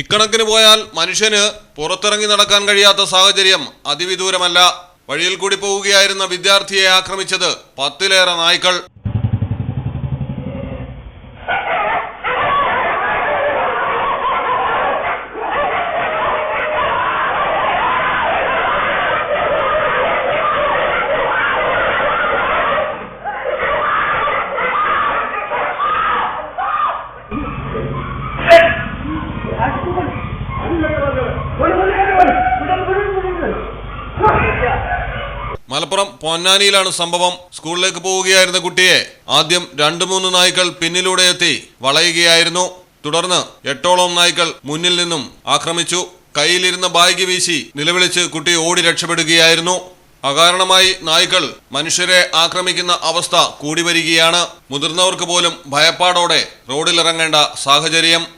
ഇക്കണക്കിന് പോയാൽ മനുഷ്യന് പുറത്തിറങ്ങി നടക്കാൻ കഴിയാത്ത സാഹചര്യം അതിവിദൂരമല്ല. വഴിയിൽ കൂടി പോവുകയായിരുന്ന വിദ്യാർത്ഥിയെ ആക്രമിച്ചത് പത്തിലേറെ നായ്ക്കൾ. മലപ്പുറം പൊന്നാനിയിലാണ് സംഭവം. സ്കൂളിലേക്ക് പോവുകയായിരുന്ന കുട്ടിയെ ആദ്യം രണ്ടു മൂന്ന് നായ്ക്കൾ പിന്നിലൂടെ എത്തി വളയുകയായിരുന്നു. തുടർന്ന് എട്ടോളം നായ്ക്കൾ മുന്നിൽ നിന്നും ആക്രമിച്ചു. കയ്യിലിരുന്ന ബാഗ് വീശി നിലവിളിച്ച് കുട്ടി ഓടി രക്ഷപ്പെടുകയായിരുന്നു. അകാരണമായി നായ്ക്കൾ മനുഷ്യരെ ആക്രമിക്കുന്ന അവസ്ഥ കൂടി വരികയാണ്. മുതിർന്നവർക്ക് പോലും ഭയപ്പാടോടെ റോഡിലിറങ്ങേണ്ട സാഹചര്യം.